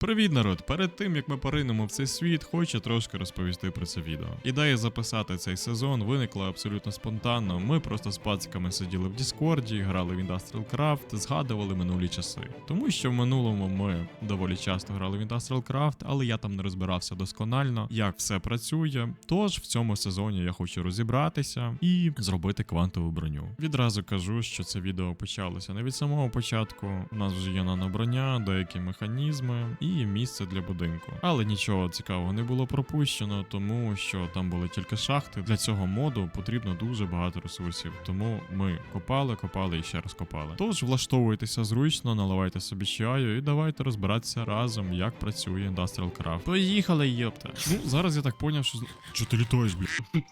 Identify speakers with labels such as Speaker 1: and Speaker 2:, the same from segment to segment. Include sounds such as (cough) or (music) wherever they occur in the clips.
Speaker 1: Привіт, народ! Перед тим як ми поринемо в цей світ, хочу трошки розповісти про це відео. Ідея записати цей сезон виникла абсолютно спонтанно. Ми просто з пациками сиділи в Діскорді, грали в Industrial Craft, згадували минулі часи. Тому що в минулому ми доволі часто грали в Industrial Craft, але я там не розбирався досконально, як все працює. Тож в цьому сезоні я хочу розібратися і зробити квантову броню. Відразу кажу, що це відео почалося не від самого початку. У нас вже є наноброня, деякі механізми і місце для будинку. Але нічого цікавого не було пропущено, тому що там були тільки шахти. Для цього моду потрібно дуже багато ресурсів. Тому ми копали, копали і ще раз копали. Тож влаштовуйтеся зручно, наливайте собі чаю і давайте розбиратися разом, як працює Industrial Craft. Поїхали, йопта. Ну зараз я так поняв, що Чо ти літаєш, блядь?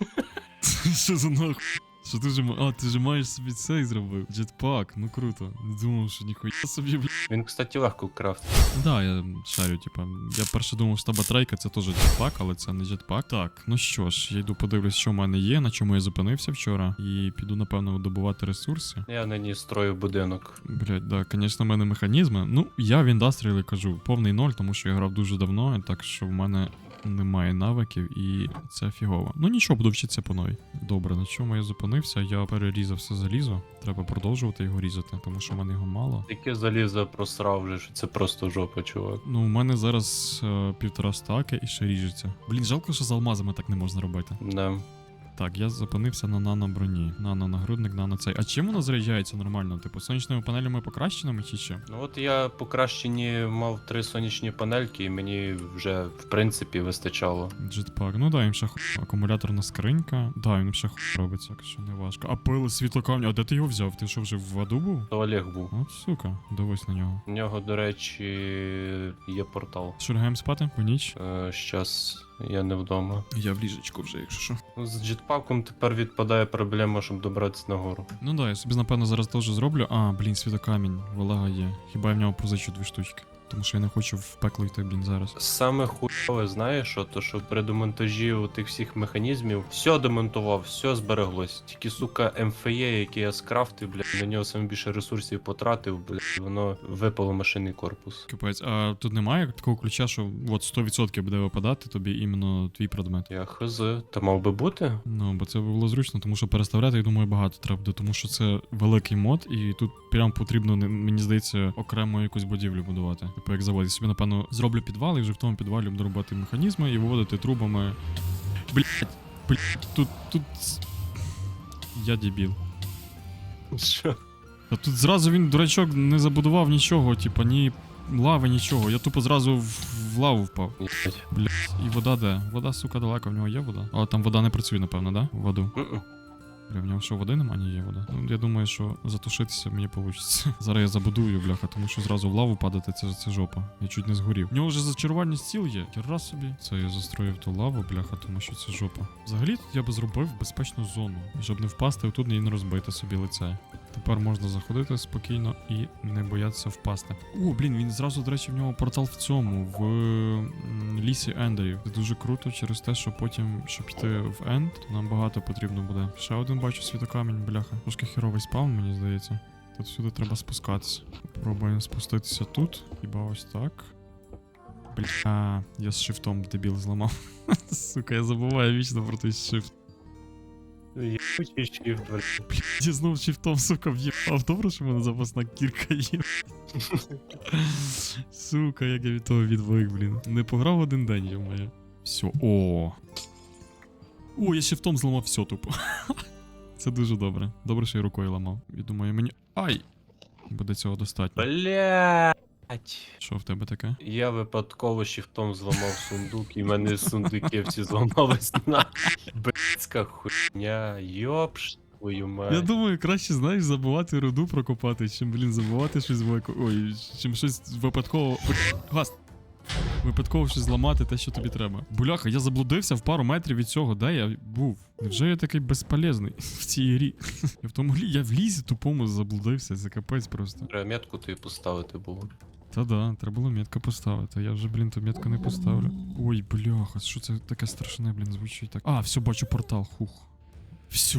Speaker 1: (laughs) Що за нахуй? Що ти вже ма- А, ти вже маєш собі цей зробив. Джетпак, ну круто. Не думав, що ніхуя собі, блядь.
Speaker 2: Він, кстати, легко крафт.
Speaker 1: Да, я шарю, типа. Я перше думав, що та батарейка це теж джетпак, але це не джетпак. Так, ну що ж, я йду подивлюсь, що в мене є, на чому я зупинився вчора, і піду, напевно, добувати ресурси.
Speaker 2: Я на ній строю будинок.
Speaker 1: Блять, да, звісно, в мене механізми. Ну, я в індастріалі кажу, повний ноль, тому що я грав дуже давно, так що в мене немає навиків, і це фігово. Ну нічого, буду вчитися по новій. Добре, на чому я зупинився? Я перерізав все залізо. Треба продовжувати його різати, тому що в мене його мало.
Speaker 2: Яке залізо просрав вже, що це просто жопа, чувак.
Speaker 1: Ну, у мене зараз е, півтора стаки і ще ріжеться. Блін, жалко, що з алмазами так не можна робити.
Speaker 2: Да.
Speaker 1: Так, я зупинився на нано-броні. Нано-нагрудник, нано цей. А чим воно заряджається нормально? Типу, сонячними панелями покращеними чи чим?
Speaker 2: Ну от я покращені мав три сонячні панельки, і мені вже в принципі вистачало.
Speaker 1: Джетпак. Ну да, їм ще ху... акумуляторна скринька. Да, він ще ху... робиться, якщо не важко. А пили світлокамня, а де ти його взяв? Ти що вже в аду був?
Speaker 2: То Олег був.
Speaker 1: От сука, дивись на нього.
Speaker 2: У нього, до речі, є портал.
Speaker 1: Що лягаємо спати? По ніч?
Speaker 2: Е, щас я не вдома.
Speaker 1: Я в ліжечку вже, якщо що.
Speaker 2: Ну, З джетпаком тепер відпадає проблема, щоб добратися нагору.
Speaker 1: Ну да, я собі напевно зараз теж зроблю. А, блін, світокамінь, Волага є. Хіба я в нього позичу дві штучки. Тому що я не хочу в пекло йти, блін, зараз.
Speaker 2: Саме хуйове, знаєш, що, то що при демонтажі тих всіх механізмів все демонтував, все збереглось. Тільки, сука, МФЄ, який я скрафтив, блядь, на нього саме більше ресурсів потратив, блядь, воно випало машинний корпус.
Speaker 1: Капець, а тут немає такого ключа, що от 100% буде випадати тобі іменно твій предмет.
Speaker 2: Я хз, та мав би бути?
Speaker 1: Ну, бо це було зручно, тому що переставляти, я думаю, багато треба буде, тому що це великий мод, і тут прям потрібно, мені здається, окремо якусь будівлю будувати. Типу як завод. Я собі, напевно, зроблю підвал і вже в тому підвалі буду робити механізми і виводити трубами. Блять, блять, тут. тут. Я дебіл.
Speaker 2: Що?
Speaker 1: А тут зразу він, дурачок, не забудував нічого, типа, ні лави, нічого. Я тупо зразу в, в лаву впав. Блять, і вода де? Вода, сука, далеко, в нього є вода. Але там вода не працює, напевно, да? Воду. Бля, в нього що води нема, ні є вода. Ну, я думаю, що затушитися мені вийде. (laughs) Зараз я забудую, бляха, тому що зразу в лаву падати це, це жопа. Я чуть не згорів. У нього вже зачарування стіл є. Раз собі. Це я застроїв ту лаву, бляха, тому що це жопа. Взагалі тут я би зробив безпечну зону, щоб не впасти отут і не розбити собі лице. Тепер можна заходити спокійно і не боятися впасти. О, блін, він зразу, до речі, в нього портал в цьому, в лісі Ендерів. Це дуже круто через те, що потім, щоб йти в Енд, то нам багато потрібно буде. Ще один бачу світокамінь, бляха. Трошки херовий спаун, мені здається. Тут сюди треба спускатися. Пробуємо спуститися тут. Хіба ось так. Бля, я з шифтом дебіл зламав. (laughs) Сука, я забуваю вічно про той шифт.
Speaker 2: Єбучий щифт, блядь.
Speaker 1: Я знов шифтом, сука, в'їбав. Добре, що в мене запасна кірка є. Сука, як я від того відвик, блін. Не пограв один день, йомає. Все, о. О, я шифтом зламав все тупо. (laughs) Це дуже добре. Добре, що я рукою ламав. І думаю, мені. Ай! Буде цього достатньо.
Speaker 2: Блядь.
Speaker 1: Що в тебе таке?
Speaker 2: Я випадково щифтом зламав сундук, і в мене сундуки всі зламались на бицька хуйня. Йопш твою мать.
Speaker 1: Я думаю, краще, знаєш, забувати руду прокопати, чим, блін, забувати щось велике. Ой, чим щось випадково. Газ. Випадково щось зламати те, що тобі треба. Буляха, я заблудився в пару метрів від цього, де я був. Невже я такий безполезний (laughs) в цій грі? Я в тому я в лісі тупому заблудився, капець просто.
Speaker 2: Треба метку тобі поставити було.
Speaker 1: Та да, треба було метку поставити. Я вже, блін, ту метку не поставлю. Ой, бляха, що це таке страшне, блін, звучить так. А, все, бачу портал, хух. Все,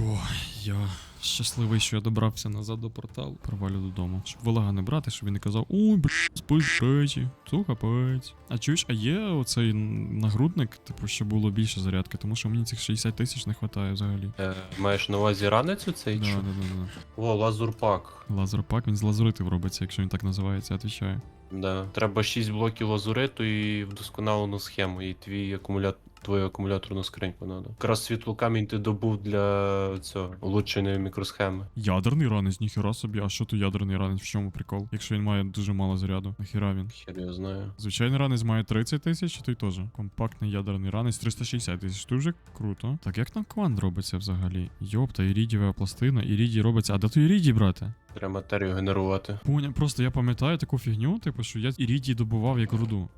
Speaker 1: я щасливий, що я добрався назад до порталу. Провалю додому. Щоб Волага не брати, щоб він не казав, ой, бля, спиш речі, то капець. А чуєш, а є оцей нагрудник, типу, щоб було більше зарядки, тому що мені цих 60 тисяч не вистачає взагалі.
Speaker 2: Е, маєш на увазі ранецю цей
Speaker 1: Да,
Speaker 2: чи?
Speaker 1: да, да, да.
Speaker 2: О, лазурпак.
Speaker 1: Лазерпак, він з лазуритів робиться, якщо він так називається, отвічаю.
Speaker 2: Да. Треба 6 блоків лазуриту і вдосконалену схему, і твій акумулятор. Твою акумуляторну скриньку надо. Якраз світлокамінь ти добув для цього улучшеної мікросхеми.
Speaker 1: Ядерний ранець, ніхера собі, а що то ядерний ранець, в чому прикол? Якщо він має дуже мало заряду, нахіра він?
Speaker 2: Хер я знаю.
Speaker 1: Звичайний ранець має 30 тисяч, той теж. Компактний ядерний ранець 360 тисяч. Тут вже круто. Так як там квант робиться взагалі? Йопта, ірідієва пластина, ірідій робиться. А де той ірідій, брате?
Speaker 2: Треба матерію генерувати.
Speaker 1: Поня, просто я пам'ятаю таку фігню, типу, що я ірідій добував як руду.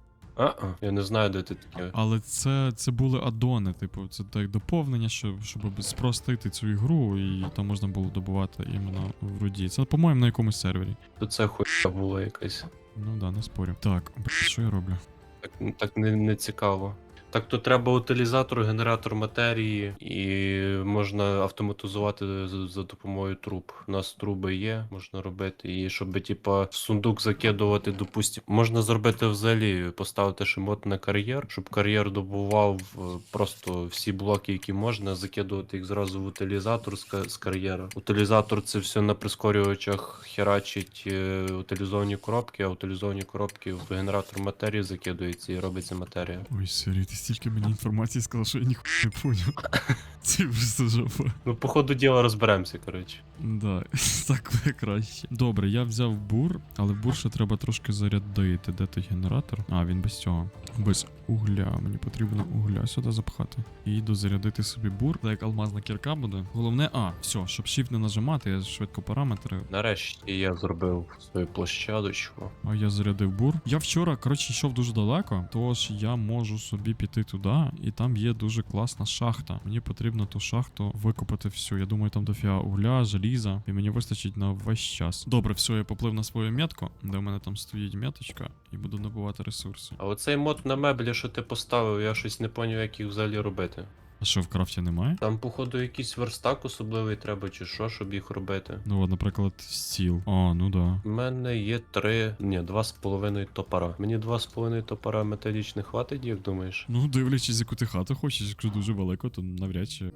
Speaker 2: А-а, я не знаю, де ти таке.
Speaker 1: Але це, це були адони, типу, це так доповнення, щоб, щоб спростити цю ігру, і там можна було добувати іменно в руді. Це, по-моєму, на якомусь сервері.
Speaker 2: То це хуйня була якась.
Speaker 1: Ну да, не спорю. Так, що я роблю?
Speaker 2: Так, так не, не цікаво. Так то треба утилізатор, генератор матерії, і можна автоматизувати за, за допомогою труб. У нас труби є, можна робити. І щоб, типа, в сундук закидувати, допустим, можна зробити взагалі, поставити шимот на кар'єр, щоб кар'єр добував е, просто всі блоки, які можна, закидувати їх зразу в утилізатор з, ка- з кар'єра. Утилізатор це все на прискорювачах херачить е, утилізовані коробки, а утилізовані коробки в генератор матерії закидується і робиться матерія.
Speaker 1: Ой, сорі, ти стільки мені інформації сказав, що я ніхуя не поняв. (laughs) (laughs) Це просто жопа.
Speaker 2: Ну, по ходу діла розберемося, коротше.
Speaker 1: Да, (laughs) так буде краще. Добре, я взяв бур, але бур ще треба трошки зарядити. Де той генератор? А, він без цього. Без угля. Мені потрібно угля сюди запхати. І йду зарядити собі бур. Так як алмазна кірка буде. Головне, а, все, щоб shift не нажимати, я швидко параметри.
Speaker 2: Нарешті я зробив свою площадочку.
Speaker 1: А я зарядив бур. Я вчора, коротше, йшов дуже далеко, тож я можу собі піти туди, і там є дуже класна шахта. Мені потрібно ту шахту викопати всю. Я думаю, там дофіга угля, желіза, і мені вистачить на весь час. Добре, все, я поплив на свою метку, де в мене там стоїть меточка, і буду набувати ресурси.
Speaker 2: А оцей мод на меблі, що ти поставив, я щось не поняв, як їх взагалі робити.
Speaker 1: А що в крафті немає?
Speaker 2: Там, походу, якийсь верстак особливий треба, чи що, щоб їх робити.
Speaker 1: Ну от, наприклад, стіл. А, ну да.
Speaker 2: У мене є три, ні, два з половиною топора. Мені два з половиною топора металічних хватить, як думаєш?
Speaker 1: Ну, дивлячись, яку ти хату хочеш, якщо дуже велико, то навряд чи.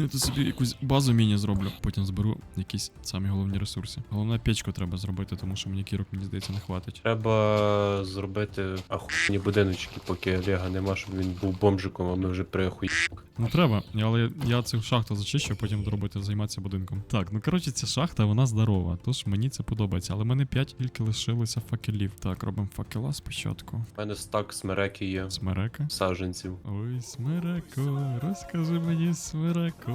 Speaker 1: Я тут собі якусь базу міні зроблю, потім зберу якісь самі головні ресурси. Головне печку треба зробити, тому що мені кірок, мені здається, не хватить.
Speaker 2: Треба зробити ахуєнні будиночки, поки Олега нема, щоб він був бомжиком, а ми вже приахуї.
Speaker 1: Ну треба, але я цю шахту зачищу, потім буду робити займатися будинком. Так, ну коротше, ця шахта вона здорова, тож мені це подобається. Але в мене 5 тільки лишилося факелів. Так, робимо факела спочатку.
Speaker 2: У мене стак смереки є.
Speaker 1: Смерека.
Speaker 2: Саджанців.
Speaker 1: Ой, смереко, розкажи мені, смереко,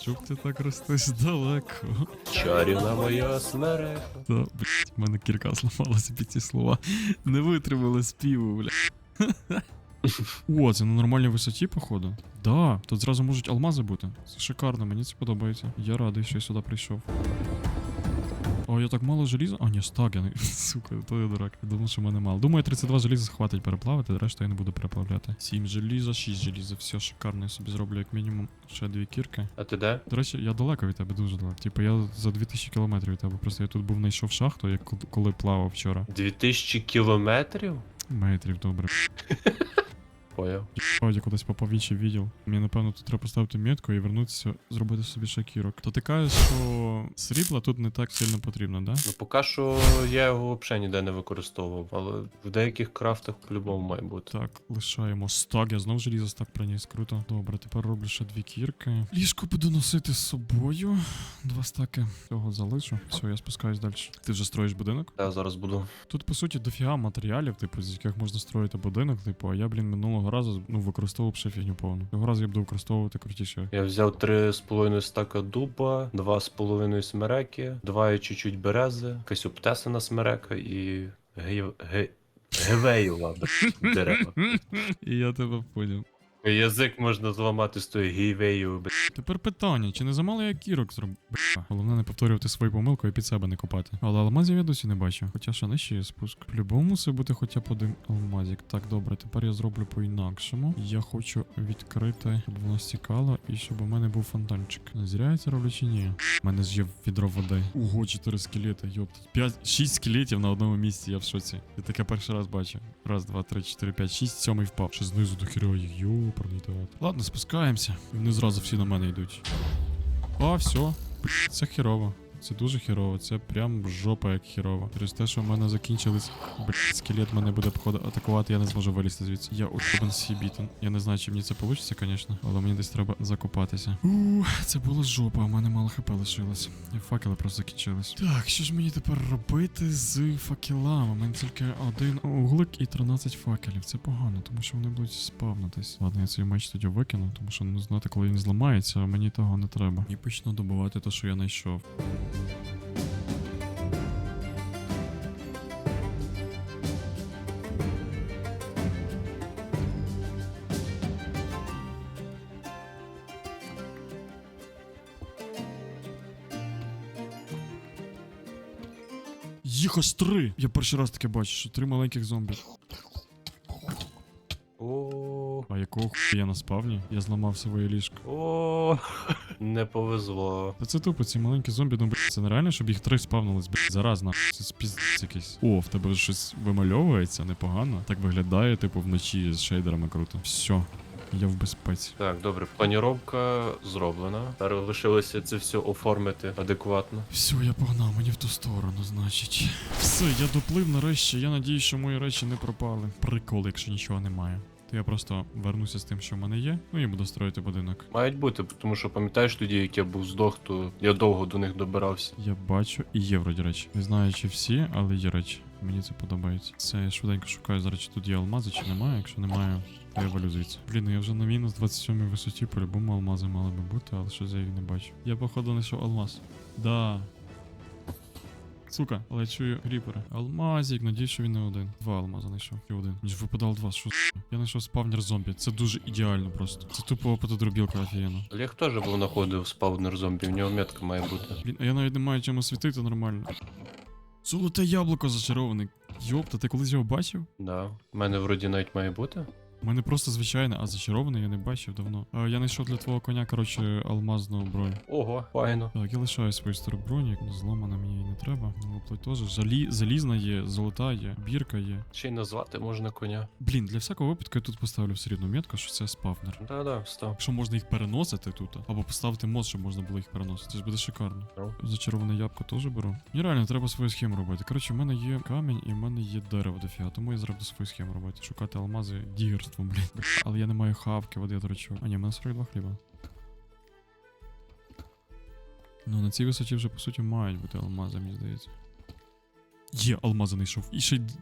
Speaker 1: щоб ти так ростеш далеко.
Speaker 2: Чарівна моя смерека.
Speaker 1: Та, блять, в мене кілька зламалося під ці слова. Не витримали співу, бля. О, це на нормальній висоті, походу. Да, тут зразу можуть алмази бути. Це шикарно, мені це подобається. Я радий, що я сюди прийшов. О, я так мало желіза. А, ні, стак, я не. (laughs) Сука, то я дурак. Я думав, що в мене мало. Думаю, 32 желіза хватить переплавити, решту я не буду переплавляти. 7 желіза, 6 желіза, все шикарно. Я собі зроблю як мінімум ще дві кірки.
Speaker 2: А ти де?
Speaker 1: До речі, я далеко від тебе, дуже далеко. Типу, я за 2000 кілометрів від тебе. Просто я тут був знайшов шахту, як коли плавав вчора.
Speaker 2: 2000 кілометрів?
Speaker 1: Метрів, добре. (laughs)
Speaker 2: Поняв.
Speaker 1: Ой, я кудись попав в відділ. Мені, напевно, тут треба поставити метку і вернутися, зробити собі шакірок. То ти кажеш, що срібла тут не так сильно потрібно, да?
Speaker 2: Ну поки що я його взагалі ніде не використовував, але в деяких крафтах по-любому має бути.
Speaker 1: Так, лишаємо стак. Я знов желізо стак приніс. Круто. Добре, тепер роблю ще дві кірки. Ліжко буду носити з собою. Два стаки. Цього залишу. Все, я спускаюсь далі. Ти вже строїш будинок?
Speaker 2: Я зараз буду.
Speaker 1: Тут, по суті, дофіга матеріалів, типу, з яких можна строїти будинок, типу, а я, блін, минулого разу ну, використовував ще фігню повну. Цього разу я буду використовувати крутіше.
Speaker 2: Я взяв 3,5 стака дуба, 2,5 смереки, 2 і чуть-чуть берези, якась обтесана смерека і гей... гей... гевеєва б- дерева. (laughs)
Speaker 1: І я тебе поняв.
Speaker 2: Язик можна зламати з тою гівею, бля.
Speaker 1: Тепер питання, чи не замало я кірок зробив? Головне не повторювати свою помилку і під себе не копати. Але алмазів я досі не бачу. Хоча ще нижче є спуск. По-любому мусить бути хоча б один алмазик. Так, добре, тепер я зроблю по-інакшому. Я хочу відкрити, щоб воно стікало і щоб у мене був фонтанчик. Не зря я це роблю чи ні? У мене ж є відро води. Ого, 4 скелети, йопт. 5, 6 скелетів на одному місці, я в шоці. Я таке перший раз бачу. Раз, два, три, чотири, п'ять, шість, сьомий впав. Ще знизу до хіра їх. Йопарний театр. Ладно, спускаємося. Вони зразу всі на мене йдуть. А, все. Це хірово. Це дуже хірово, це прям жопа як хірово. Через те, що в мене закінчились. Блять, скелет мене буде походу атакувати, я не зможу вилізти звідси. Я урбан сібітен. Я не знаю, чи мені це вийде, звісно, але мені десь треба закопатися. У, це була жопа, у мене мало хп лишилось. Факели просто закінчились. Так, що ж мені тепер робити з факелами? У мене тільки один углик і 13 факелів. Це погано, тому що вони будуть спавнитись. Ладно, я цей меч тоді викину, тому що не знати, коли він зламається, мені того не треба. І почну добувати те, що я знайшов. Їх аж три! Я перший раз таке бачу, що три маленьких зомбі. Якого хуя я на спавні? Я зламав своє ліжко.
Speaker 2: о, (laughs) не повезло.
Speaker 1: Та це тупо, ці маленькі зомбі, ну блядь, це нереально, щоб їх три спавнились, блядь, зараз на це спіздець якийсь. О, в тебе щось вимальовується, непогано. Так виглядає, типу, вночі з шейдерами круто. Все, я в безпеці.
Speaker 2: Так, добре, планіровка зроблена. Зараз лишилося це все оформити адекватно.
Speaker 1: Все, я погнав, мені в ту сторону, значить. Все, я доплив нарешті. Я надію, що мої речі не пропали. Прикол, якщо нічого немає. То я просто вернуся з тим, що в мене є, ну і буду строїти будинок.
Speaker 2: Мають бути, тому що пам'ятаєш тоді, як я був здох, то я довго до них добирався.
Speaker 1: Я бачу і є вроді речі. Не знаю, чи всі, але є речі. Мені це подобається. Це я швиденько шукаю зараз, чи тут є алмази, чи немає. Якщо немає, то я валю звідси. Блін, ну я вже на мінус 27 висоті, по-любому алмази мали би бути, але щось я їх не бачу. Я походу знайшов алмаз. Да. Сука, але я чую кріпери. Алмазик, надіюсь, що він не один. Два алмази знайшов. І один. Мені ж випадало два. Що? Я знайшов спавнер зомбі. Це дуже ідеально просто. Це тупо опитодробілка офігенно.
Speaker 2: Олег теж був знаходив спавнер зомбі, в нього метка має бути.
Speaker 1: Блін, а я навіть не маю чим освітити нормально. Золоте яблуко зачароване. Йопта, ти колись його бачив?
Speaker 2: Да. У мене вроді навіть має бути.
Speaker 1: У мене просто звичайне, а зачароване я не бачив давно. А, я знайшов для твого коня, коротше, алмазну бронь.
Speaker 2: Ого, файно.
Speaker 1: Так, я лишаю свою стару броню, як зламана мені її не треба. Лоплать теж. Жалі... Залізна є, золота є, бірка є.
Speaker 2: Ще й назвати можна коня.
Speaker 1: Блін, для всякого випадку я тут поставлю все рівно метку, що це спавнер.
Speaker 2: Да-да, став.
Speaker 1: Якщо можна їх переносити тут, або поставити мод, щоб можна було їх переносити, це ж буде шикарно.
Speaker 2: Ну.
Speaker 1: Зачароване ябко теж беру. Мені реально треба свою схему робити. Коротше, в мене є камінь і в мене є дерево дофіга, тому я зроблю свою схему робити. Шукати алмази дігерством, блін. Але я не маю хавки, води, дурачок. А ні, в мене 42 хліба. Ну, на цій висоті вже по суті мають бути алмази, мені здається. Є, алмази знайшов. І ще й д-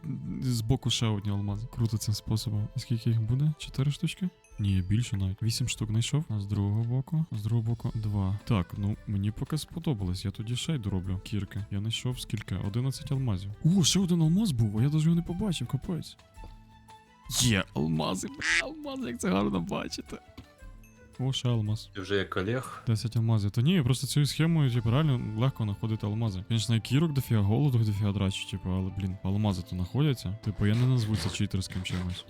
Speaker 1: збоку ще одні алмази. Круто цим способом. І скільки їх буде? Чотири штучки? Ні, більше навіть. Вісім штук знайшов. А з другого боку. З другого боку два. Так, ну мені поки сподобалось. Я тоді ще й дороблю кірки. Я знайшов скільки? 11 алмазів. О, ще один алмаз був, а я навіть його не побачив, капець. Є алмази, бля, алмази, як це гарно бачити. О, ще алмаз.
Speaker 2: Ти вже як Олег.
Speaker 1: 10 алмазів. Та ні, просто цією схемою, типу, реально легко знаходити алмази. Звісно, і кірок дофіга, голоду дофіга драчі, типу, але блін, алмази то знаходяться. Типу, я не назву це читерським чимось.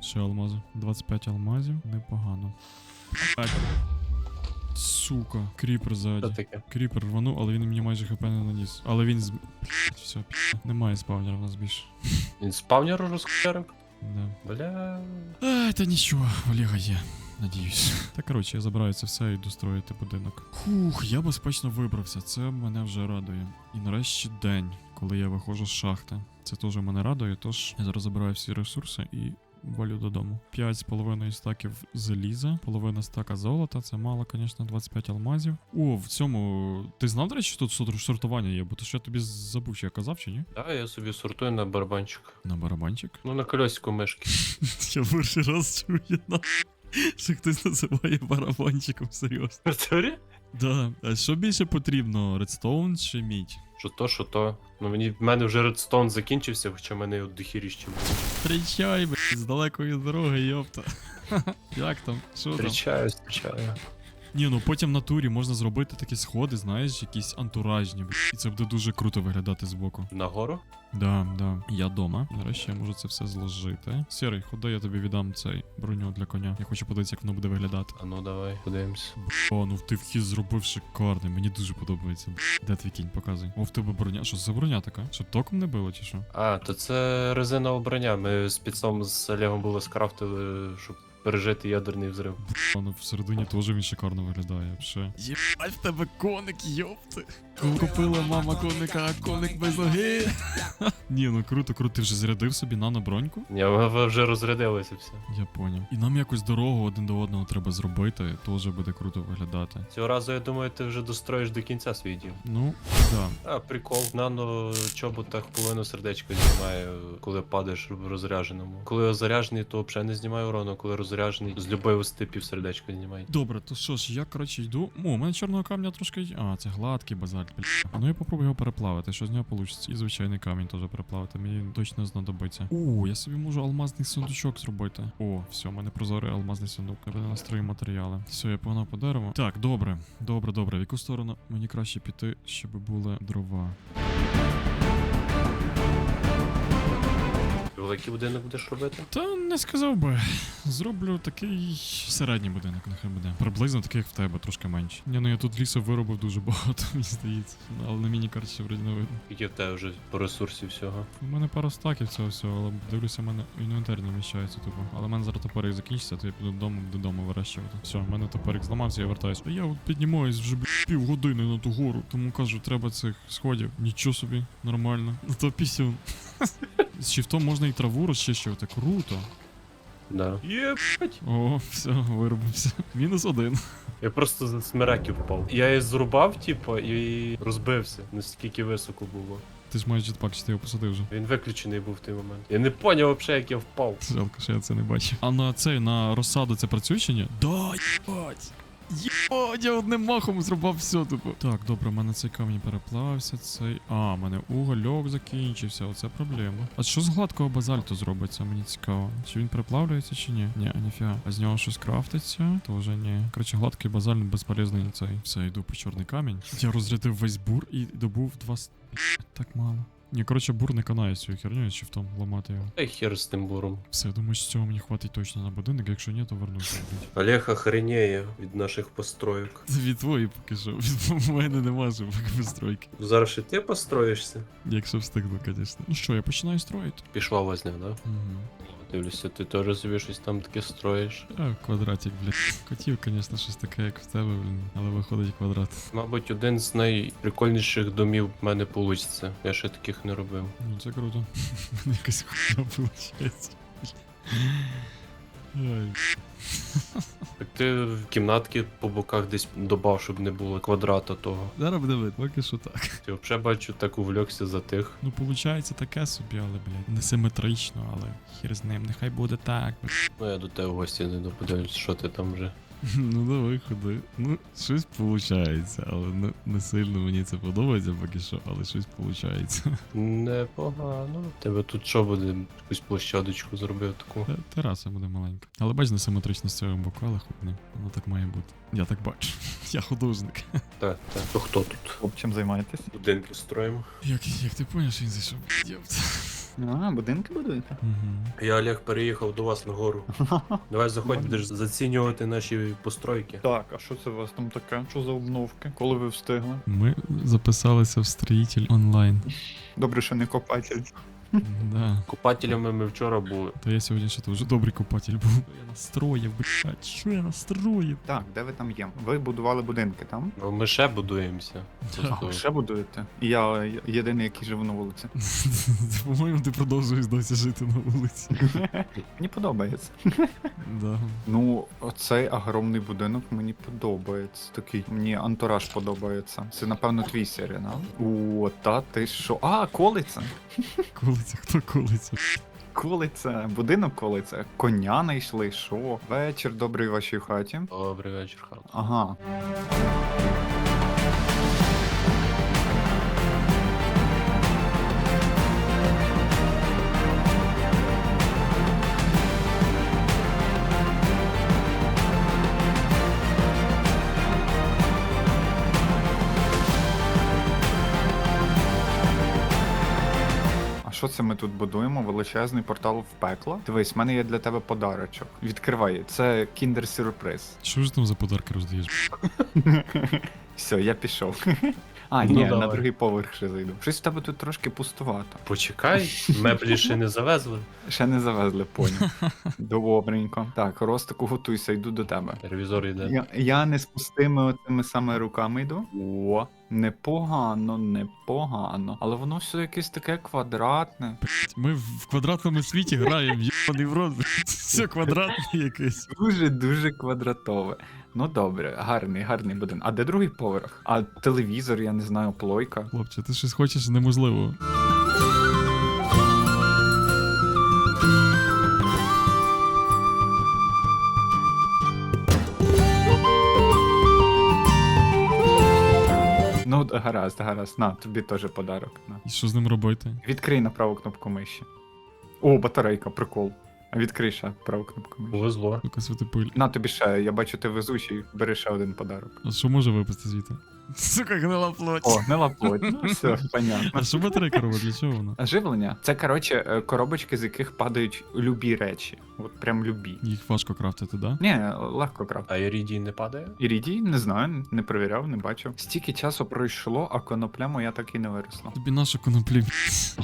Speaker 1: Ще алмази. 25 алмазів. Непогано. Ай. Сука, кріпер
Speaker 2: Що
Speaker 1: ззаді.
Speaker 2: таке?
Speaker 1: Кріпер рванув, але він мені майже хп не наніс. Але він з. Блядь, Все, пі***. Немає спавнера в нас більше.
Speaker 2: Він спавнер розхерив?
Speaker 1: Да.
Speaker 2: Бля.
Speaker 1: А, та нічого, (laughs) в Олега є. Надіюсь. Та коротше, я забираю це все і йду будинок. Хух, я безпечно вибрався. Це мене вже радує. І нарешті день, коли я виходжу з шахти. Це теж мене радує, тож я зараз забираю всі ресурси і. Валю додому. 5,5 стаків заліза, половина стака золота. Це мало, звісно, 25 алмазів. О, в цьому. Ти знав, до речі, що тут сор- сортування є, бо то що я тобі забув, чи я казав, чи ні?
Speaker 2: Да, я собі сортую на барабанчик.
Speaker 1: На барабанчик.
Speaker 2: Ну, на колесику мишки. (laughs)
Speaker 1: Я перший раз чую, що хтось називає барабанчиком серйозно. Да. А що більше потрібно? Редстоун чи мідь?
Speaker 2: Що то, що то. Ну мені в мене вже редстоун закінчився, хоча в мене от дохіріще було.
Speaker 1: Зустрічай, блядь, з далекої дороги, йопта. (laughs) Як там? Що там?
Speaker 2: Зустрічаю, зустрічаю.
Speaker 1: Ні, ну потім на турі можна зробити такі сходи, знаєш, якісь антуражні, і це буде дуже круто виглядати збоку.
Speaker 2: Нагору?
Speaker 1: Да, да. Я дома. Нарешті я можу це все зложити. Сірий, ходи, я тобі віддам цей броню для коня. Я хочу подивитися, як воно буде виглядати.
Speaker 2: А ну давай, подивимось.
Speaker 1: О, ну ти вхід зробив шикарний, мені дуже подобається. Де твій кінь, показуй. О, в тебе броня. Що це за броня така? Щоб током не було, чи що?
Speaker 2: А, то це резинова броня. Ми з підсом з Олегом було скрафтили, щоб пережити ядерний взрив.
Speaker 1: Ну всередині теж він шикарно виглядає. Взагалі. Єбать в тебе коник, йопти. Купила мама коника, а коник без ноги. (laughs) Ні, ну круто, круто. Ти вже зарядив собі нано броньку?
Speaker 2: Я вже розрядилося все.
Speaker 1: Я поняв. І нам якось дорогу один до одного треба зробити, теж буде круто виглядати.
Speaker 2: Цього разу, я думаю, ти вже достроїш до кінця свій дім.
Speaker 1: Ну, да.
Speaker 2: А, прикол. Нано чоботах половину сердечка знімає, коли падаєш в розряженому. Коли я заряджений, то взагалі не знімаю урону, коли розряджений, з любої висоти пів сердечка знімає.
Speaker 1: Добре, то що ж, я коротше йду. О, у мене чорного камня трошки. є. А, це гладкий базальт, бля. Ну я попробую його переплавити, що з нього вийде. І звичайний камінь теж переплавити. Мені точно знадобиться. О, я собі можу алмазний сундучок зробити. О, все, в мене прозорий алмазний сундук. Я настрою матеріали. Все, я погнав по дереву. Так, добре, добре, добре. В яку сторону мені краще піти, щоб були дрова.
Speaker 2: Великий будинок будеш робити?
Speaker 1: Та не сказав би. Зроблю такий середній будинок, нехай буде. Приблизно такий, як в тебе, трошки менше. Ні, ну я тут лісу виробив дуже багато, (laughs) мені здається. Ну, Але на міні-карті вроді не видно.
Speaker 2: Які в тебе вже по ресурсі всього?
Speaker 1: У мене пара стаків цього всього, але дивлюся, в мене інвентар не вміщається, типу. Але в мене зараз топорик закінчиться, то я піду додому додому вирощувати. Все, в мене топорик зламався, я вертаюсь. А я от піднімаюсь вже бля, півгодини на ту гору, тому кажу, треба цих сходів. Нічого собі, нормально. Ну то пісюн. З шифтом можна і траву розчищувати, круто.
Speaker 2: Да. Єбать!
Speaker 1: О, все, виробився. Мінус один.
Speaker 2: Я просто з смереків впав. Я її зрубав, типу, і розбився, наскільки високо було.
Speaker 1: Ти ж маєш jetpack, чи ти його посадив вже.
Speaker 2: Він виключений був в той момент. Я не поняв взагалі, як я впав.
Speaker 1: Жалко, що я це не бачив. А на цей, на розсаду це працює чи ні? Да, їбать! Єбать, я одним махом зрубав все, тупо. Так, добре, в мене цей камінь переплавився, цей. А, в мене угольок закінчився, оце проблема. А що з гладкого базальту зробиться, мені цікаво. Чи він переплавлюється, чи ні? Ні, ніфіга. А з нього щось крафтиться? Тоже ні. Коротше, гладкий базальт безполезний цей. Все, йду по чорний камінь. Я розрядив весь бур і добув два. Так мало. Ні, коротше, бур не канає з цією херню, чи в там ламати його.
Speaker 2: Та й хер з тим буром.
Speaker 1: Все, я думаю, що цього мені хватить точно на будинок, якщо ні, то вернуся. блядь.
Speaker 2: Олег охренеє від наших построїк.
Speaker 1: Це від твої поки що. Від мене нема вже поки постройки.
Speaker 2: Зараз ще ти построїшся?
Speaker 1: Якщо встигну, звісно. Ну що, я починаю строїти.
Speaker 2: Пішла возня, да?
Speaker 1: Угу.
Speaker 2: Дивлюся, ти теж собі щось там таке строїш.
Speaker 1: А, квадратик, блядь. Хотів, звісно, щось таке, як в тебе, блін, але виходить квадрат.
Speaker 2: Мабуть, один з найприкольніших домів в мене вийде. Я ще таких не робив.
Speaker 1: Ну, це круто. (laughs) Якась хуйня виходить.
Speaker 2: Так ти в кімнатки по боках десь добав, щоб не було квадрата того.
Speaker 1: Зараз буде видно, поки що так.
Speaker 2: Ти взагалі бачу, так увлекся за тих.
Speaker 1: Ну, виходить таке собі, але, блядь, не симетрично, але хір з ним, нехай буде так.
Speaker 2: Ну я до тебе в гості не подивлюсь, що ти там вже. (laughs)
Speaker 1: Ну давай ходи. Ну, щось виходить, але не, не сильно мені це подобається поки що, але щось виходить. (laughs)
Speaker 2: Непогано. Тебе тут що буде? Якусь площадочку зробив таку.
Speaker 1: Тераса буде маленька. Але бач, не симетрично з цього боку, але ходи. Воно так має бути. Я так бачу. (laughs) Я художник.
Speaker 2: Так, так. То хто тут?
Speaker 3: Об чим займаєтесь?
Speaker 2: Будинки строїмо.
Speaker 1: Як, як ти поняв, що він зайшов? Йопт.
Speaker 3: А, будинки будуєте?
Speaker 1: Угу.
Speaker 2: Я Олег переїхав до вас на гору. (laughs) Давай заходь, будеш зацінювати наші постройки.
Speaker 3: Так, а що це у вас там таке? Що за обновки? Коли ви встигли?
Speaker 1: Ми записалися в строїтель онлайн.
Speaker 3: Добре, що не копатель.
Speaker 1: Да.
Speaker 2: Купателями ми вчора були.
Speaker 1: То я сьогодні ще дуже добрий копатель був. Я настроїв, блядь, що я настроїв?
Speaker 3: Так, де ви там є? Ви будували будинки там?
Speaker 2: Ну, ми ще будуємося.
Speaker 3: А, ви ще будуєте? І я єдиний, який живу на вулиці. (laughs)
Speaker 1: По-моєму, ти продовжуєш досі жити на вулиці. (laughs)
Speaker 3: Мені подобається.
Speaker 1: Да.
Speaker 3: Ну, оцей огромний будинок мені подобається. Такий мені антураж подобається. Це, напевно, твій серіал. О, та ти що? А, колиться.
Speaker 1: Колиться, хто колиться?
Speaker 3: Колиться, будинок колиться, коня знайшли, що? Вечір добрий в вашій хаті.
Speaker 2: Добрий вечір, хан.
Speaker 3: Ага. Будуємо? Величезний портал в пекло? Дивись, в мене є для тебе подарочок. Відкривай, це кіндер-сюрприз.
Speaker 1: Що ж там за подарки роздаєш? (laughs)
Speaker 3: Все, я пішов. А,
Speaker 2: Ну,
Speaker 3: ні, на другий поверх ще зайду. Щось в тебе тут трошки пустувато.
Speaker 2: Почекай, меблі ще не завезли.
Speaker 3: Ще не завезли поні. Добренько. Так, Ростику, готуйся, йду до тебе.
Speaker 2: Ревізор йде.
Speaker 3: Я, я не з пустими оцими саме руками йду. О, непогано, непогано. Але воно все якесь таке квадратне.
Speaker 1: Ми в квадратному світі граємо, єбаний в рот. Все квадратне якесь.
Speaker 3: Дуже-дуже квадратове. Ну добре, гарний, гарний будинок. А де другий поверх? А телевізор, я не знаю, плойка.
Speaker 1: Хлопче, ти щось хочеш неможливо.
Speaker 3: Гаразд, гаразд. На, тобі теж подарок. На.
Speaker 1: І що з ним робити?
Speaker 3: Відкрий на праву кнопку миші. О, батарейка, прикол. А Відкрий ще праву кнопку миші.
Speaker 2: Повезло.
Speaker 1: Сука, пиль.
Speaker 3: На тобі ще, я бачу, ти везучий, бери ще один подарок.
Speaker 1: А що може випасти звідти? Сука, гнила плоть.
Speaker 3: О, гнила плоть. Ну, все, (laughs) понятно.
Speaker 1: А що батарейка робить? Для чого вона?
Speaker 3: Живлення це коротше е, коробочки, з яких падають любі речі. От прям любі.
Speaker 1: Їх важко крафтити, да?
Speaker 3: Ні, легко крав.
Speaker 2: А Ірідій не падає?
Speaker 3: Ірідій, не знаю, не перевіряв, не бачив. Стільки часу пройшло, а конопля моя так і не виросла.
Speaker 1: Тобі нашу коноплі. (laughs)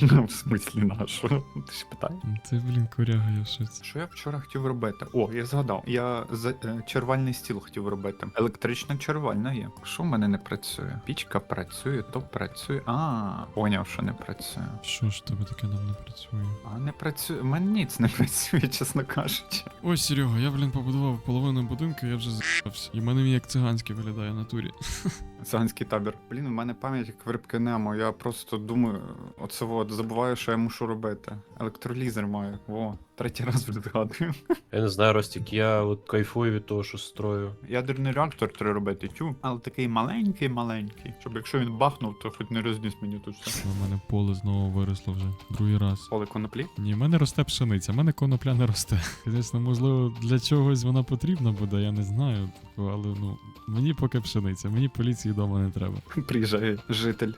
Speaker 3: Ну, в смислі нашу? Ти ж питай.
Speaker 1: Ти, блін, коряга, я шиць.
Speaker 3: Що я вчора хотів робити? О, я згадав. Я за е, червальний стіл хотів робити. Електрична червальна є. Що в мене не працює? Пічка працює, то працює. А, поняв, що не працює.
Speaker 1: Що ж тебе таке нам не працює?
Speaker 3: А не працює. У мене ніц не (laughs) працює, чесно кажучи.
Speaker 1: Ой, Серега, я, блін, побудував половину будинку, я вже з***вся. І в мене він як циганський виглядає в натурі. (laughs)
Speaker 3: Циганський табір. Блін, у мене пам'ять як в рибки Немо. Я просто думаю, оце от забуваю, що я мушу робити. Електролізер маю. Во, третій раз вже згадую.
Speaker 2: Я не знаю, Ростік, я от кайфую від того, що строю.
Speaker 3: Ядерний реактор треба робити, тю. Але такий маленький, маленький. Щоб якщо він бахнув, то хоч не розніс мені тут все.
Speaker 1: У мене поле знову виросло вже другий раз.
Speaker 3: Поле коноплі?
Speaker 1: Ні, в мене росте пшениця, в мене конопля не росте. Звісно, можливо, для чогось вона потрібна буде, я не знаю. Типу, але ну, мені поки пшениця, мені поліції вдома не треба.
Speaker 3: Приїжджає житель.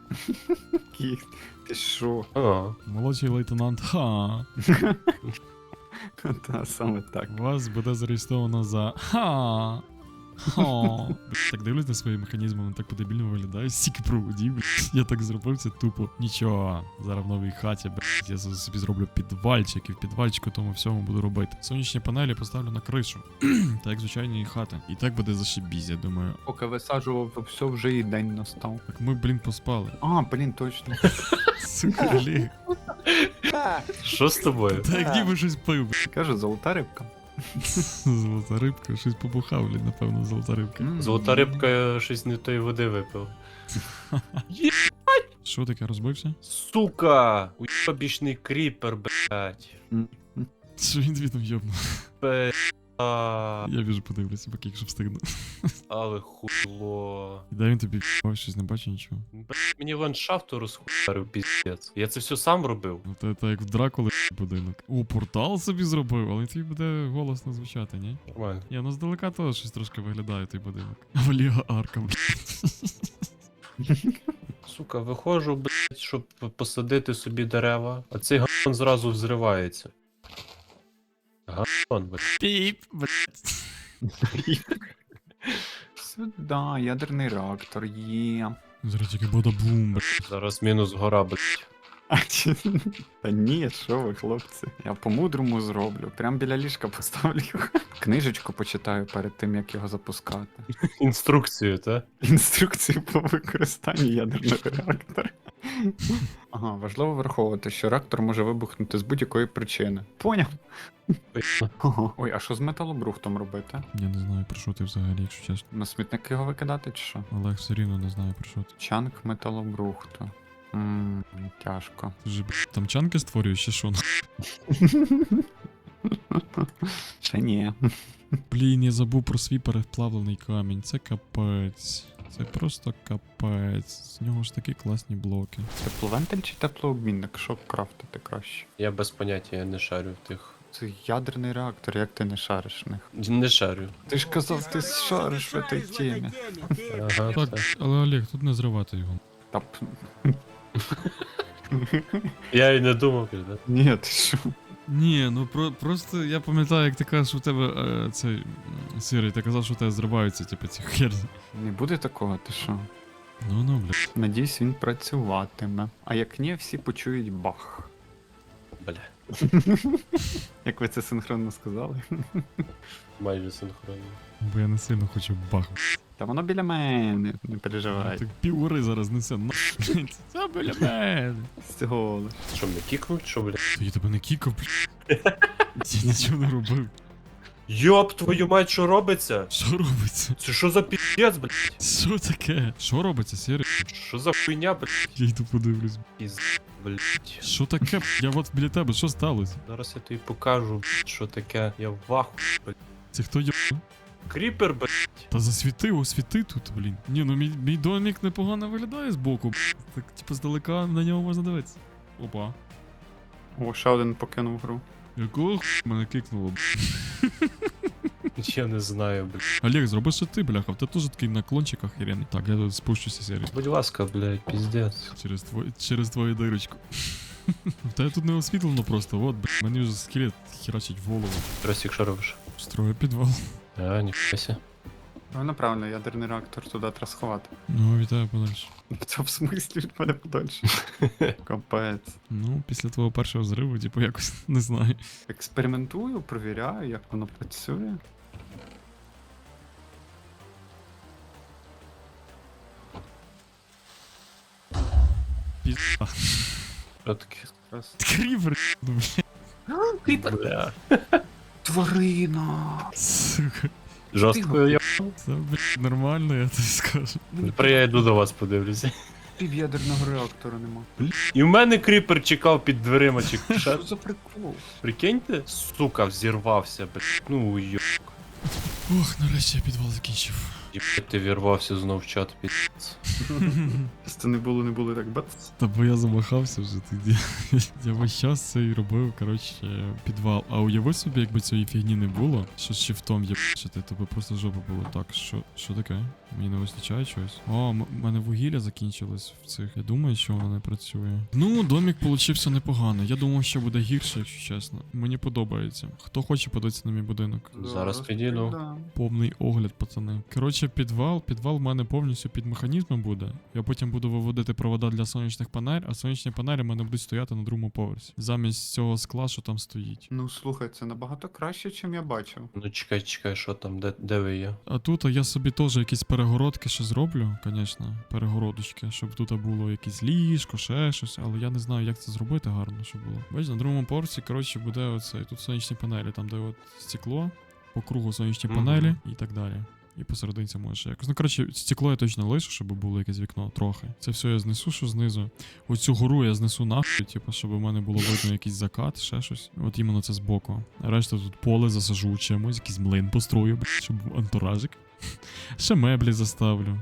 Speaker 3: Ти що?
Speaker 1: Молодший лейтенант, ха!
Speaker 3: Та саме так.
Speaker 1: Вас буде зареєстровано за ха. Ха. Так дивлюсь на свої механізми, вони так по-дебільному виглядає. Стільки проводів, блядь. Я так зробив це тупо. Нічого. Зараз в новій хаті, блядь, я собі зроблю підвальчик і в підвальчику тому всьому буду робити. Сонячні панелі поставлю на кришу. (clears throat) так як звичайні хати. І так буде зашибізь, я думаю.
Speaker 3: Поки висаджував, то все вже і день настав.
Speaker 1: Так ми, блін, поспали.
Speaker 3: А, блін, точно. (laughs)
Speaker 1: Сука, Олег.
Speaker 2: що з тобою?
Speaker 1: Та як ніби щось пив, блядь.
Speaker 3: Каже, золота рибка.
Speaker 1: Золота рибка, щось побухав, блін, напевно, золота рибка.
Speaker 2: Золота рибка щось не тої води випив.
Speaker 1: Що таке, розбився?
Speaker 2: Сука! Уйобічний кріпер, блядь.
Speaker 1: Що він звідом йобнув?
Speaker 2: Бля.
Speaker 1: Я біжу подивлюся, поки якщо встигну. (laughs)
Speaker 2: Але хуйло.
Speaker 1: І дай він тобі Ой, щось не бачу нічого.
Speaker 2: Бля, Мені ландшафту розхуярив, піздець. Я це все сам робив.
Speaker 1: Ну це так як в Дракули (laughs) будинок. О, портал собі зробив, але твій буде голосно звучати, ні?
Speaker 2: Нормально.
Speaker 1: Ні, ну здалека теж щось трошки виглядає той будинок. (laughs) А Оліга Арка, блядь.
Speaker 2: Сука, виходжу, блядь, щоб посадити собі дерева, а цей гамон зразу взривається. Блядь.
Speaker 1: Піп, блядь.
Speaker 3: Сюда, ядерний реактор є.
Speaker 1: Зараз тільки буде бум, блядь.
Speaker 2: Зараз мінус гора, блядь.
Speaker 3: А. Та ні, що ви, хлопці. Я по-мудрому зроблю. Прям біля ліжка поставлю. Книжечку почитаю перед тим, як його запускати.
Speaker 2: Інструкцію, та?
Speaker 3: Інструкції по використанню ядерного реактора. Ага, важливо враховувати, що реактор може вибухнути з будь-якої причини. Поняв? Ой, а що з металобрухтом робити?
Speaker 1: Я не знаю, про що ти взагалі, якщо чесно.
Speaker 3: На смітник його викидати чи що?
Speaker 1: Олег все рівно не знає про що ти.
Speaker 3: Чанк металобрухту. Ммм, тяжко.
Speaker 1: Ти ж, там чанки створюєш чи що?
Speaker 3: Ще ні.
Speaker 1: Блін, я забув про свій переплавлений камінь. Це капець. Це просто капець. З нього ж такі класні блоки.
Speaker 3: Тепловентиль чи теплообмінник? Що крафтити краще?
Speaker 2: Я без поняття, я не шарю в тих.
Speaker 3: Це ядерний реактор, як ти не шариш в них?
Speaker 2: Не шарю.
Speaker 3: Ти ж казав, ти шариш в цій темі.
Speaker 2: Ага,
Speaker 1: Так, але Олег, тут не зривати його.
Speaker 3: Та п- (laughs)
Speaker 2: Я і не думав, да?
Speaker 3: Ні, ти що?
Speaker 1: Ні, ну про, просто я пам'ятаю, як ти кажеш, що у тебе е, цей сірий, ти казав, що у тебе зриваються, типу, ці херні.
Speaker 3: Не буде такого, ти що?
Speaker 1: Ну ну, блядь.
Speaker 3: Надіюсь, він працюватиме. А як ні, всі почують бах.
Speaker 2: Бля, (laughs)
Speaker 3: Як ви це синхронно сказали?
Speaker 2: майже синхронно.
Speaker 1: Бо я не сильно хочу бахнути.
Speaker 3: Та воно біля мене, не переживай.
Speaker 1: Так півгори зараз несе. на, Це біля мене.
Speaker 3: З цього.
Speaker 2: Що, мене кікнуть, що,
Speaker 1: блядь? Я тебе не кікав, блядь. Я нічого не робив.
Speaker 2: Йоп, твою мать, що робиться?
Speaker 1: Що робиться?
Speaker 2: Це що за піздець, блядь?
Speaker 1: Що таке? Що робиться, сірий?
Speaker 2: Що за хуйня, блядь?
Speaker 1: Я йду подивлюсь.
Speaker 2: Піз... Блядь.
Speaker 1: Що таке? Я от біля тебе, що сталося?
Speaker 2: Зараз я тобі покажу, блядь, що таке. Я в ваху, блядь.
Speaker 1: Це хто є?
Speaker 2: Кріпер, блядь.
Speaker 1: Та засвіти, освіти тут, блін. Ні, ну мій, мій домік непогано виглядає збоку. б**. Так, типу, здалека на нього можна дивитися. Опа.
Speaker 3: О, ще один покинув гру.
Speaker 1: Якого х мене кикнуло? б**? (laughs) (laughs)
Speaker 2: Я не знаю, блядь.
Speaker 1: Олег, зроби ще ти, бляха, тебе теж такий наклончик охеренний. Так, я тут спущуся серію.
Speaker 2: Будь ласка, блядь, піздець.
Speaker 1: Через твою, через твою дирочку. (laughs) В тебе тут не освітлено просто, от, б**, мені вже скелет херачить в голову.
Speaker 2: Ростік, що робиш?
Speaker 1: Строю підвал.
Speaker 2: А, ніхуяся.
Speaker 3: Правильно, правильно, ядерний реактор туди треба сховати.
Speaker 1: Ну, вітаю подальше.
Speaker 3: Це в смислі від мене подальше. (laughs) Капець.
Speaker 1: Ну, після твого першого зриву, типу, якось не знаю.
Speaker 3: Експериментую, провіряю, як воно працює.
Speaker 1: Пізда.
Speaker 2: Що таке? (laughs)
Speaker 1: Крівер, ну, блядь,
Speaker 2: Бля.
Speaker 3: Тварина!
Speaker 1: сука.
Speaker 2: Жорстко я.
Speaker 1: Це, блядь, нормально, я тобі скажу.
Speaker 2: Тепер я йду до вас подивлюся.
Speaker 3: Пів ядерного реактора нема.
Speaker 2: І в мене кріпер чекав під дверима, чи. (laughs)
Speaker 3: Що за прикол?
Speaker 2: Прикиньте? Сука, взірвався, блядь. Ну йо.
Speaker 1: Ох, нарешті я підвал закінчив.
Speaker 2: Єбать, ти вірвався знов в чат, піздець.
Speaker 3: Просто не було, не було так бац.
Speaker 1: Та бо я замахався вже тоді. (laughs) Я весь час це і робив, коротше, підвал. А уяви собі, якби цієї фігні не було, що з шифтом єбачити, то би просто жопа було так. Що, що таке? Мені не вистачає чогось. О, м- в мене вугілля закінчилось в цих. Я думаю, що воно не працює. Ну, домік получився непоганий. Я думав, що буде гірше, якщо чесно. Мені подобається. Хто хоче подивитися на мій будинок?
Speaker 2: Зараз підійду.
Speaker 1: Повний огляд, пацани. Коротше, підвал. Підвал в мене повністю під механізмом буде. Я потім буду виводити провода для сонячних панель, а сонячні панелі в мене будуть стояти на другому поверсі. Замість цього скла, що там стоїть.
Speaker 3: Ну слухай, це набагато краще, чим я бачив.
Speaker 2: Ну чекай, чекай, що там, де, де ви є?
Speaker 1: А тут я собі теж якісь перегородки ще зроблю, звісно, перегородочки, щоб тут було якесь ліжко, ще щось, але я не знаю, як це зробити гарно, щоб було. Бачиш, на другому поверсі, коротше, буде оце. Тут сонячні панелі, там де от стекло, по кругу сонячні
Speaker 2: Мгм.
Speaker 1: панелі і так далі. І посерединці може якось. Ну, коротше, стекло я точно лишу, щоб було якесь вікно трохи. Це все я знесу, що знизу. Оцю гору я знесу нахуй, типу, щоб у мене було видно якийсь закат, ще щось. От іменно це збоку. Решта тут поле засажу чимось, якийсь млин построю, щоб був антуражик. (laughs) Ще меблі заставлю.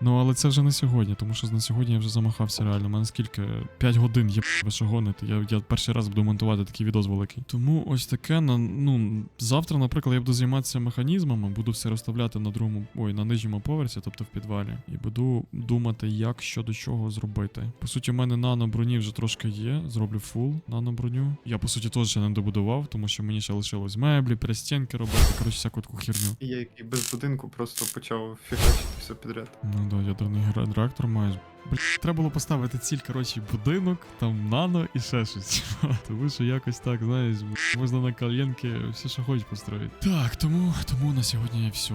Speaker 1: Ну, але це вже не сьогодні, тому що на сьогодні я вже замахався реально. У мене скільки 5 годин є ви що гоните. Я, я перший раз буду монтувати такий відос великий. Тому ось таке на ну завтра, наприклад, я буду займатися механізмами, буду все розставляти на другому, ой, на нижньому поверсі, тобто в підвалі, і буду думати, як що до чого зробити. По суті, в мене нано броні вже трошки є. Зроблю фул нано броню. Я по суті теж ще не добудував, тому що мені ще лишилось меблі, перестінки робити. Коротше, всяку таку херню.
Speaker 3: Я який без будинку просто почав фігачити все підряд.
Speaker 1: Ну да, ядерний реактор маєш. Блін, треба було поставити ціль, коротше, будинок, там нано і ще щось. (laughs) тому що якось так, знаєш, можна на коленки все, що хочеш построїти. Так, тому, тому на сьогодні все.